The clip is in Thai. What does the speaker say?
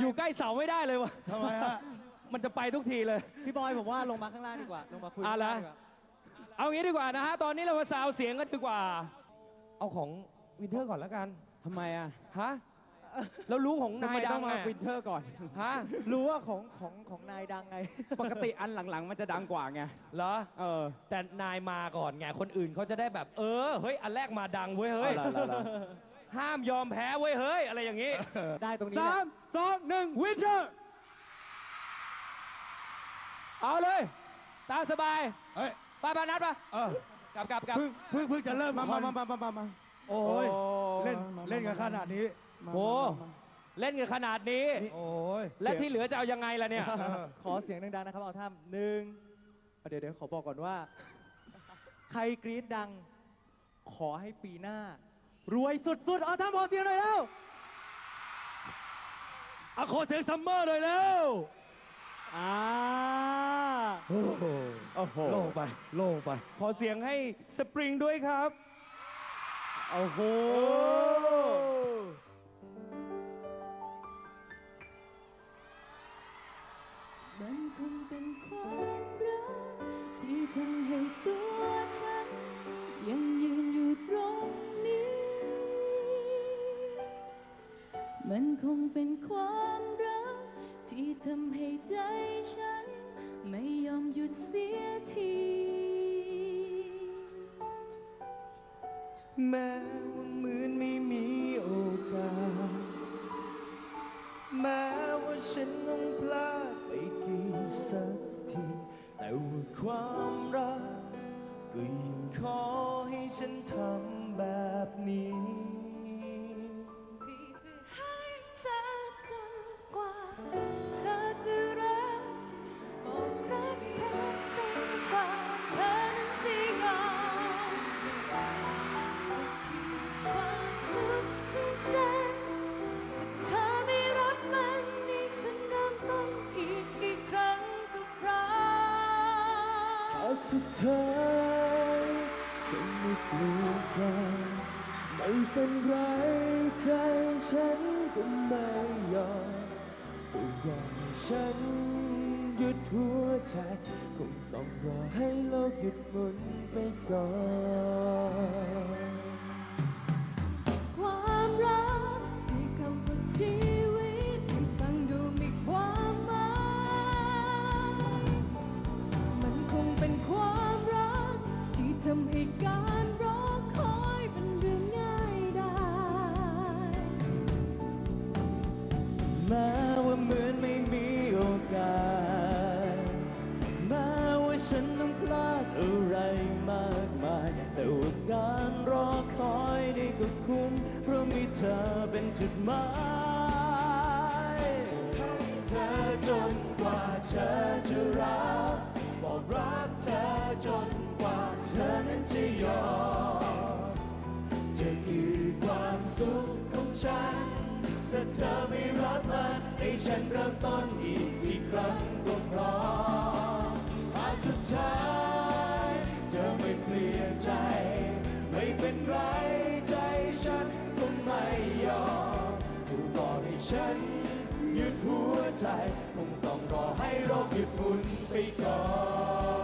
อยู่ใกล้เสาไม่ได้เลยวะทำไมฮะ มันจะไปทุกทีเลย พี่บอยผมว่าลงมาข้างล่างดีกว่า ลงมาคุยอะข้างเหรอล่างดีกว่าเอางี้ดีกว่านะฮะ ตอนนี้เรามาซาวเสียงกันดีกว่า เอาของวินเทอร์ก่อนแล้วกัน ทำไมอะฮะ เรารู้ของทำนายไมดัต้องงมาอะวินเทอร์ก่อน ฮะ รู้ว่าของของของนายดังไง ปกติอันหลังๆ มันจะดังกว่าไง เหรอ เออแต่นายมาก่อนไง คนอื่นเขาจะได้แบบ เออ เฮ้ย อันแรกมาดังเว้ย เฮ้ย เอาล่ะเอาล่ะ ห้ามยอมแพ้เว้ยเฮ้ย อะไรอย่างนี้ได้ตรงนี้แหสาละมสองหนึ่งวินเทอร์เอาเลย ตามสบายเฮ้ยไปไปนัดปะเออกลับกลับกลับเพิ่งเพิ่งเพิ่งจะเริ่มมาคมาอนมามามามามาโอ้ยเล่นมาเล่นกันขนาดนี้มาโอ้มามาเล่นกันขนาดนี้ โอ้ยและที่เหลือจะเอายังไงล่ะเนี่ยเออขอเสียงดังๆนะครับเอาท่ามหนึ่งเอาเดี๋ยวเดี๋ยวขอบอกก่อนว่า ใครกรี๊ดดัง ขอให้ปีหน้า รวยสุดๆเอาท่ามขอเสียงหน่อยแล้วอะขอเสียงซัมเมอร์หน่อยแล้วอ่าโอ้โหโอ้โหโล่งไปโล่งไป ขอเสียงให้สปริงด้วยครับ โอ้โห มันคงเป็นความรัก ที่ทำให้ใจฉัน ไม่ยอมหยุดเสียที แม้ว่าเหมือนไม่มีโอกาส แม้ว่าฉันต้องพลาดไปกี่สักที แต่ว่าความรัก ก็ยังขอให้ฉันทำ สุดท้ายจะไม่เปลี่ยนใจไม่เป็นไรใจฉันก็ไม่ยอมก็ยอมให้ฉันหยุดหัวใจคงต้องรอให้โลกหยุดหมุนไปก่อน การรอคอยนี่ก็คุ้มเพราะมีเธอเป็นจุดหมายให้เธอจนกว่าเธอจะรักบอกรักเธอจนกว่าเธอนั้นจะยอมจะคือความสุขของฉันถ้าเธอไม่รับมันให้ฉันเริ่มต้นอีกอีกครั้งก็พร้อมมาสุดท้าย ฉันหยุดหัวใจ คงต้องรอให้โรคหยุดหมุนไปก่อน